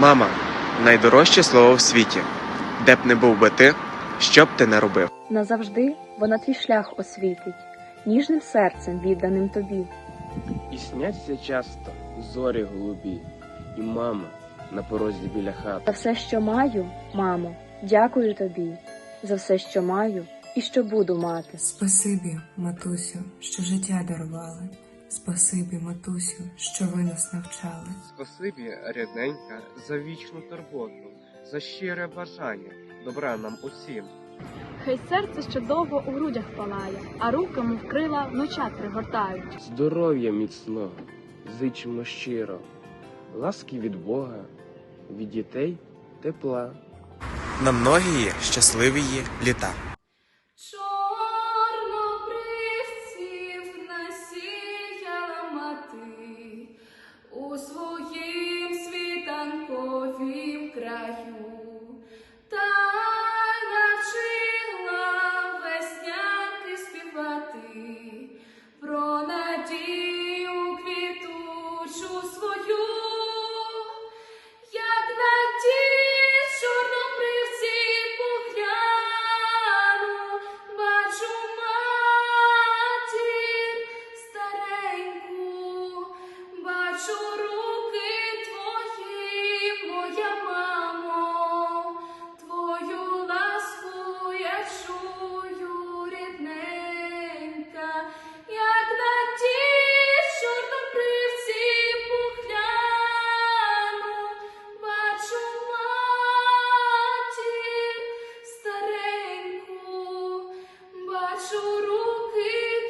Мама найдорожче слово в світі. Де б не був би ти, що б ти не робив. Назавжди вона твій шлях освітить, ніжним серцем відданим тобі. І сняться часто зорі голубі, і мама на порозі біля За хати. все, що маю, мамо, дякую тобі, за все, що маю і що буду мати. Спасибі, матусю, що життя дарували. Спасибі, матусю, що ви нас навчали. Спасибі, рідненька, за вічну турботу, за щире бажання, добра нам усім. Хай серце ще довго у грудях палає, а руки, мов крила, вночат пригортають. Здоров'я міцного, зичимо щиро, ласки від Бога, від дітей тепла. На многії щасливі літа. Мати у своїм світанковім краю, та навчила співати про надію вашу руки.